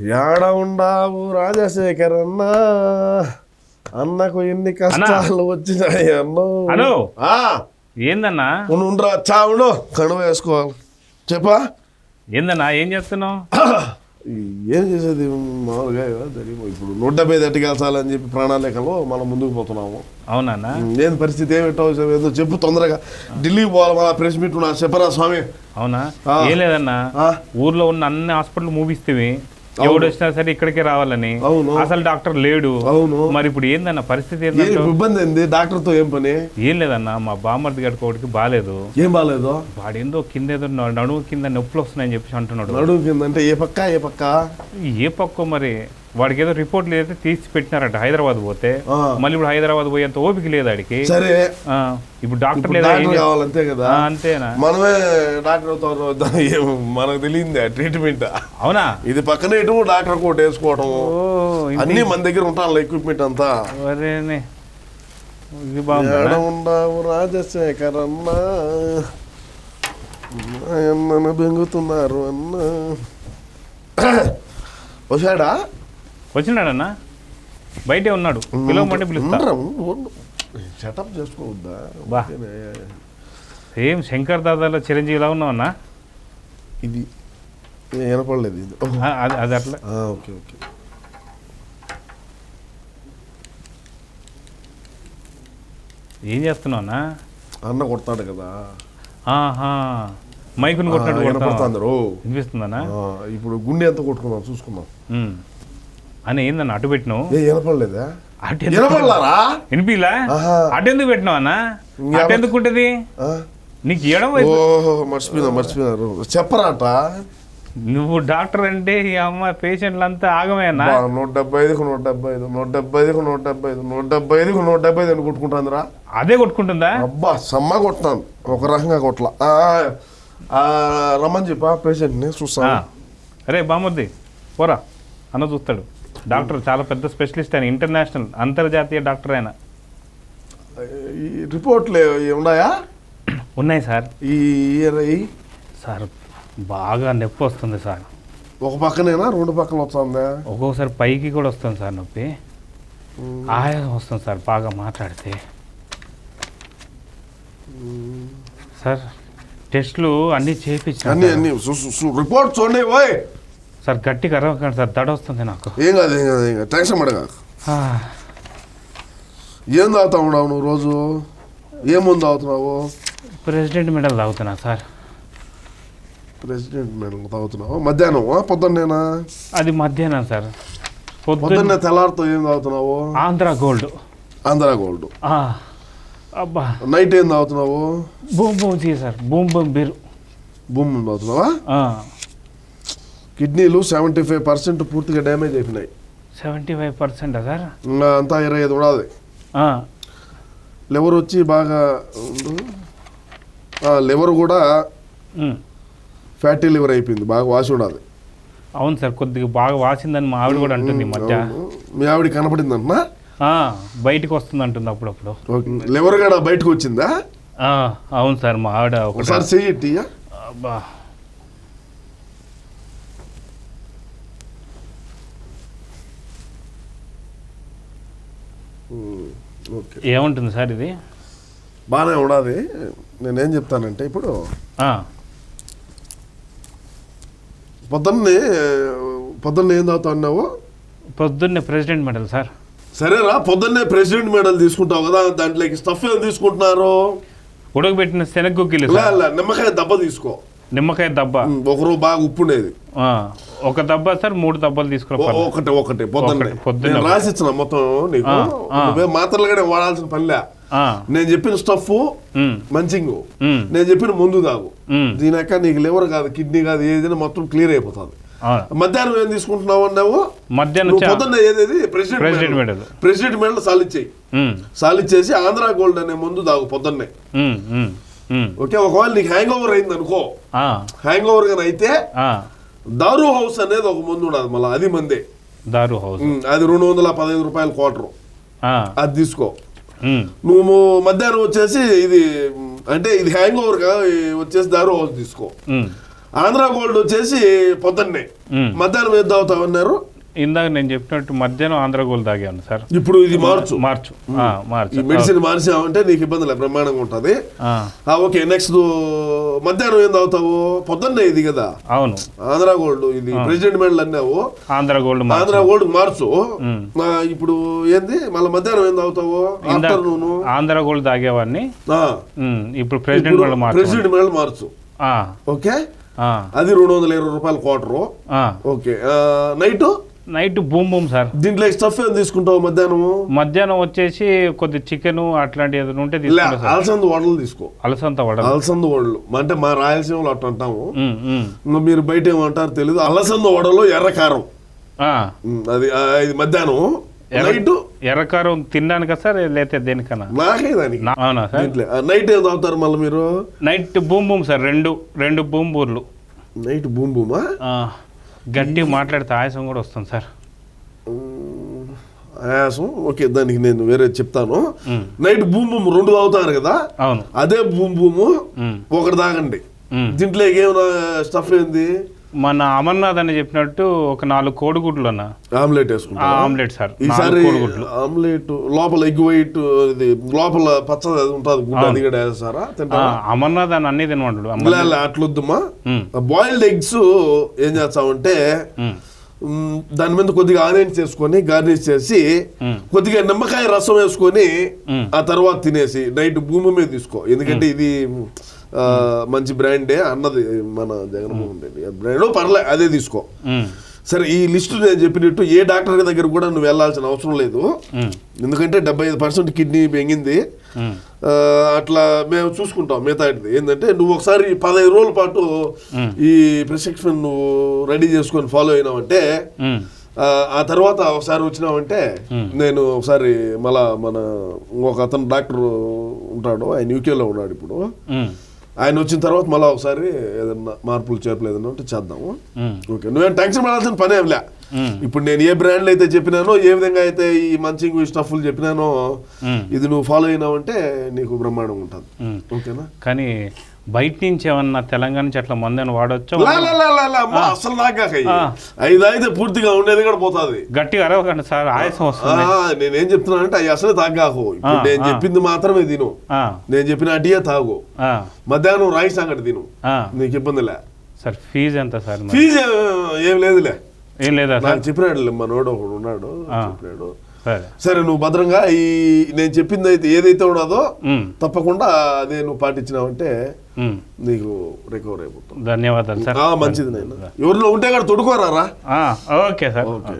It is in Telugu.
ఏడ ఉండావు రాజశేఖర్ అన్న అన్నకు ఎన్ని కష్టాలు వచ్చినాయి అన్నో. హలో. ఆ, ఏందన్నా? ఉండు, ఉండురా చావుడు కడువ వేసుకోవాలి చెప్పా. ఏందన్నా ఏం చేస్తున్నావు? ఏం చేసేది? మామూలుగా జరిగిపో ఇప్పుడు నూట డెబ్బై ఎట్టుకెళ్చాలని చెప్పి ప్రణాళికలో మనం ముందుకు పోతున్నాము. అవునా ఏం పరిస్థితి? ఏమిటో ఏదో చెప్పు తొందరగా. ఢిల్లీకి పోవాలి మన ప్రెస్ మీట్ ఉన్నా. చెప్పరా స్వామి? అవునా. ఏం లేదన్నా. ఊర్లో ఉన్న అన్ని హాస్పిటల్ మూవిస్తేవి ఎవడు వచ్చినా సరే ఇక్కడికే రావాలని. అసలు డాక్టర్ లేడు. అవును. మరి ఇప్పుడు ఏందన్న పరిస్థితి ఇబ్బంది ఏంది? డాక్టర్తో ఏం పని? ఏం లేదన్నా. మా బామ్మర్ది గడికి ఒకటికి బాగాలేదు ఏం బాగాలేదు వాడేందో కింద ఏదో న- నడుము కింద నొప్పులు వస్తున్నాయని చెప్పేసి అంటున్నాడు. నడుము కింద అంటే ఏ పక్క? ఏ పక్క? ఏ పక్క మరి? వాడికి ఏదో రిపోర్ట్లు అయితే తీసి పెట్టినారట హైదరాబాద్ పోతే. మళ్ళీ ఇప్పుడు హైదరాబాద్ పోయేంత ఓపిక లేదు ఆడికి. సరే. ఇప్పుడు డాక్టర్ లేదా కావాలంతే కదా. అంతేనా? మనమే డాక్టర్ మనకు తెలియంది ట్రీట్మెంట్ అవునా? ఇది పక్కన ఇటు డాక్టర్ కోట్ వేసుకోవడం అన్ని మన దగ్గర ఉంటాను ఎక్విప్మెంట్ అంతా. ఉండవు రాజశేఖర్ అన్న అన్నను బెంగుతున్నారు అన్న. వచ్చాడా వచ్చినాడన్నా? బయటే ఉన్నాడు. పిలవమంటే పిలుస్తా. సెటప్ చేసుకోవద్దా? బా. సేమ్ శంకర్ దాదాలో చిరంజీవిలా ఉన్నావన్నా? ఇది వినపడలేదు ఇది. అది అది అట్లా. Okay okay. ఏం చేస్తున్నావు అన్నా కొడతాడు కదా. ఆహా. మైకుని కొట్టినట్టు? కొడతాందరు వినిపిస్తుందన్నా? ఇప్పుడు గుండె ఎంత కొట్టుకుందాం చూసుకుందాం. ఉమ్. అని ఏందన్న అటు పెట్టినావు? వినపడలేదా వినిపిలా? ఎందుకు పెట్టినావు అన్న? ఇంకెవ- అటు ఎందుకు ఉంటుంది? ఆ? నీకు మర్చిపోయినా మర్చిపోయినారు చెప్పరాట. నువ్వు డాక్టర్ అంటే ఈ అమ్మ పేషెంట్లు అంతా ఆగమే అన్న. బా, నూట డెబ్బై ఐదుకు నూట డెబ్బై ఐదు నూట డెబ్బై ఐదుకు నూట డెబ్బై ఐదు నూట డెబ్బై ఐదుకు నూట డెబ్బై ఐదు అని కొట్టుకుంటాందిరా. అదే కొట్టుకుంటుందా? అబ్బా సమ్మ కొట్టాను. ఒక రకంగా కొట్ల. రమ్మని చెప్పా పేషెంట్ని ఆ. చూస్తాను అరే బామ్మద్ది పోరా. అన్న చూస్తాడు. డాక్టర్ చాలా పెద్ద స్పెషలిస్ట్ ఆయన ఇంటర్నేషనల్ అంతర్జాతీయ డాక్టర్ ఆయన. ఈ రిపోర్ట్లు ఉన్నాయా? ఉన్నాయి సార్. ఈ ఇయర్ సార్ బాగా నొప్పి వస్తుంది సార్. ఒక పక్కనేనా? రెండు పక్కన వస్తుందా? ఒక్కొక్కసారి పైకి కూడా వస్తుంది సార్ నొప్పి. ఆయాసం వస్తుంది సార్ బాగా మాట్లాడితే. సార్ టెస్ట్లు అన్నీ అన్ని చేయించాను అన్ని. సు- రిపోర్ట్ చూడండి సార్ గట్టిగా అరవకండి సార్ దడ వస్తుంది నాకు. ఏం కాదు ఏం కాదు ఏం కాదు. టెన్షన్ పడగా ఏం తాగుతా ఉన్నావు నువ్వు రోజు? ఏం ముందు తాగుతున్నావు? ప్రెసిడెంట్ మెడల్ తాగుతున్నా సార్. ప్రెసిడెంట్ మేడం తాగుతున్నావు? మధ్యాహ్నం? పొద్దున్నేనా? అది మధ్యాహ్నం సార్. పొద్దున్న తెల్లారితో ఏం తాగుతున్నావు? ఆంధ్ర గోల్డ్. ఆంధ్రా గోల్డ్. అబ్బా. నైట్ ఏం తాగుతున్నావు? Boom boom sir. Boom boom beer. భూమి తాగుతున్నావా? కిడ్నీలు సెవెంటీ ఫైవ్ పర్సెంట్ పూర్తిగా డ్యామేజ్ అయిపోయినాయి. సెవెంటీ ఫైవ్ పర్సెంటా సార్? అంతా ఇరవై ఐదు ఉండాలి లివర్ వచ్చి బాగా లివర్ కూడా. ఫ్యాటీ లివర్ అయిపోయింది బాగా వాసి ఉండాలి అవును సార్ కొద్దిగా బాగా వాసిందని మా ఆవిడ కూడా అంటుంది మధ్య. మీ ఆవిడ కనపడింది అంటున్నా బయటికి వస్తుంది అంటుంది అప్పుడప్పుడు లివర్ కూడా బయటకు వచ్చిందా? అవును సార్ మా ఆవిడ ఒకసారి చెయ్యి అబ్బా. ఏముంటుంది సార్ ఇది? బాగానే ఉండాలి. నేనేం చెప్తానంటే ఇప్పుడు పొద్దున్నే పొద్దున్నే ఏం తాగుతా అన్నావు? పొద్దున్నే ప్రెసిడెంట్ మెడల్ సార్. సరేరా పొద్దున్నే ప్రెసిడెంట్ మెడల్ తీసుకుంటావు కదా దాంట్లోకి స్టఫ్ ఏం తీసుకుంటున్నారు? ఉడకబెట్టిన సార్. ఇలా నిమ్మకాయ దెబ్బ తీసుకో. నిమ్మకాయ దబ్బ. ఒకరు బాగా ఉప్పు ఉండేది. ఒక దబ్బ సార్ మూడు దబ్బలు తీసుకురా ఒకటి ఒకటి పొద్దున్నే. పొద్దున్నే నేను రాసిచ్చిన మొత్తం నీకు. నువ్వే మాత్రలు కూడా వాడాల్సిన పనిలే. నేను చెప్పిన స్టఫ్ మంచింగు. నేను చెప్పిన ముందు తాగు దీనిక నీకు లివర్ కాదు కిడ్నీ కాదు ఏదైనా మొత్తం క్లియర్ అయిపోతుంది. మధ్యాహ్నం ఏం తీసుకుంటున్నావు అన్నావు? మధ్యాహ్నం పొద్దున్న ఏదేది? President medal. ప్రెసిడెంట్ మెడల్ సాలిచ్చేయి. సాలిచ్చేసి ఆంధ్ర గోల్డ్ అనే ముందు తాగు పొద్దున్నే. ఓకే ఒకవేళ నీకు హ్యాంగ్ ఓవర్ అయింది అనుకో హ్యాంగ్ ఓవర్ గాని అయితే దారు హౌస్ అనేది ఒక ముందు ఉండదు మళ్ళీ అది మందే. దారు హౌస్ ఉమ్, అది రెండు వందల పదహైదు రూపాయల క్వార్టర్ అది తీసుకో. ఉమ్, నువ్వు మధ్యాహ్నం వచ్చేసి ఇది అంటే ఇది హ్యాంగ్ ఓవర్గా వచ్చేసి దారు హౌస్ తీసుకో. ఆంధ్ర గోల్డ్ వచ్చేసి పొద్దున్నే. మధ్యాహ్నం ఏం తాగుతామన్నారు ఇందాక నేను చెప్పినట్టు మధ్యాహ్నం ఆంధ్ర గోల్డ్ తాగాను సార్. ఇప్పుడు ఇది మార్చు. మార్చు. ఆ, మార్చు. మెడిసిన్ మార్చామంటే నీకు ఇబ్బంది లేదు బ్రహ్మాండంగా ఉంటుంది. ఓకే నెక్స్ట్ మధ్యాహ్నం ఏం తాగుతావు? పొద్దున్నే ఇది కదా? అవును. ఆంధ్ర గోల్డ్ ఇది ప్రెసిడెంట్ మెడల్ అన్నావు. ఆంధ్ర గోల్డ్ మార్చు. ఆంధ్ర గోల్డ్ మార్చు ఇప్పుడు ఏంది? మళ్ళీ మధ్యాహ్నం ఏం తాగుతావు? ఆఫ్టర్నూన్? ఆంధ్ర గోల్డ్ తాగేవాడిని ఇప్పుడు ప్రెసిడెంట్ గోల్డ్ మార్చు. ప్రెసిడెంట్ మెడల్ మార్చు. ఆ, ఓకే? అది రెండు వందల ఇరవై రూపాయలు quarter. Okay. Night? Night boom boom sir. దీంట్లో స్టఫ్ ఏం తీసుకుంటావు మధ్యాహ్నము? మధ్యాహ్నం వచ్చేసి కొద్ది చికెన్ అట్లాంటి ఏదైనా ఉంటే అలసంద వడలు తీసుకో. అలసంత వడ అలసంద వడలు. అంటే మా రాయలసీమలో అట్ట అంటాము. మీరు బయట ఏమంటారు తెలియదు అలసంద వడలు ఎర్ర కారం. ఆ, ఉమ్, అది ఇది మధ్యాహ్నం నైట్? ఎర్రకారం తినడానికా సార్ లేకపోతే దేనికన్నా? నాకే దానికి. అవునా సార్? నైట్ ఏం తాగుతారు మళ్ళీ మీరు? నైట్ బూమ్ బూమ్ సార్ రెండు రెండు బూమ్ బూర్లు. నైట్ బూమ్ బూమా? గట్టిగా మాట్లాడితే ఆయాసం కూడా వస్తుంది సార్. ఆయాసం? ఓకే దానికి నేను వేరే చెప్తాను. నైట్ బూమ్ బూమ్ రెండు తాగుతారు కదా? అవును. అదే బూము ఉమ్, ఒకటి తాగండి. దీంట్లో ఏమైనా స్టఫ్ ఏంది? మన అమర్నాథ్ అని చెప్పినట్టు ఒక నాలుగు కోడిగుడ్లు అన్న ఆమ్లెట్ వేసుకుంటా ఆమ్లెట్ సార్. ఈసారి కోడిగుడ్లు. ఆమ్లెట్ లోపల ఎగ్ వైట్ ఇది లోపల పచ్చది అది ఉంటుంది గుడ్డ అది కూడా వేస్తారా? అమర్నాథ్ అని అన్ని తినమంటాడు ఇలా అట్లొద్దుమా? బాయిల్డ్ ఎగ్స్ ఏం చేస్తామంటే దాని మీద కొద్దిగా ఆనియన్స్ వేసుకొని గార్నిష్ చేసి కొద్దిగా నిమ్మకాయ రసం వేసుకొని. ఆ తర్వాత తినేసి నైట్ భూమి మీద తీసుకో. ఎందుకంటే ఇది మంచి బ్రాండే అన్నది మన జగన్మోహన్ రెడ్డి బ్రాండ్ పర్లే అదే తీసుకో. సరే ఈ లిస్టు నేను చెప్పినట్టు ఏ డాక్టర్ దగ్గర కూడా నువ్వు వెళ్ళాల్సిన అవసరం లేదు. ఎందుకంటే డెబ్బై ఐదు పర్సెంట్ కిడ్నీ పెంగింది. అట్లా మేము చూసుకుంటాం మిగతాది ఏంటంటే నువ్వు ఒకసారి పదహైదు రోజుల పాటు. ఈ ప్రిస్క్రిప్షన్ నువ్వు రెడీ చేసుకొని ఫాలో అయినావంటే ఆ, తర్వాత ఒకసారి వచ్చినావంటే. నేను ఒకసారి మళ్ళా మన ఒక అతను డాక్టర్ ఉంటాడు ఆయన యూకేలో ఉన్నాడు ఇప్పుడు. ఆయన వచ్చిన తర్వాత మళ్ళీ ఒకసారి ఏదన్నా మార్పులు చేర్పులు ఏదన్నా ఉంటే చేద్దాము. ఓకే నువ్వేం టెన్షన్ పడాల్సిన పని ఏం లే. ఉమ్, ఇప్పుడు నేను ఏ బ్రాండ్లు అయితే చెప్పినానో ఏ విధంగా అయితే ఈ మంచింగ్ స్టఫ్లు చెప్పినానో ఇది నువ్వు ఫాలో అయినావంటే నీకు బ్రహ్మాండం ఉంటుంది. ఓకేనా? కానీ బయట నుంచి ఏమన్నా తెలంగాణ నుంచి అట్లా మందని వాడొచ్చా? లా, లా, లా, లా, లా, అసలు నాకాక ఆ. ఐదు అయితే పూర్తిగా ఉండేది కూడా పోతుంది. గట్టిగా అరవకండి సార్ ఆయాసం వస్తుంది. నేనేం చెప్తున్నానంటే అవి అసలు తాగాకు. నేను. చెప్పింది మాత్రమే తిను. నేను చెప్పిన అటియే తాగు. మధ్యాహ్నం రాయి సంగటి తిను. నీకు ఇబ్బందిలే సార్ ఫీజు ఎంత సార్? ఫీజు ఏం లేదులే. ఏం లేదా నాకు చెప్పినాడు మనోడు ఒకడు ఉన్నాడు. చెప్పినాడు. సరే. నువ్వు భద్రంగా ఈ నేను చెప్పింది అయితే ఏదైతే ఉన్నదో తప్పకుండా అదే నువ్వు పాటించినావంటే. నీకు రికవర్ అయిపోతావు ధన్యవాదాలు సార్. మంచిది నేను ఎవరిలో ఉంటే కూడా తొడుకోరారా ఓకే సార్. ఓకే.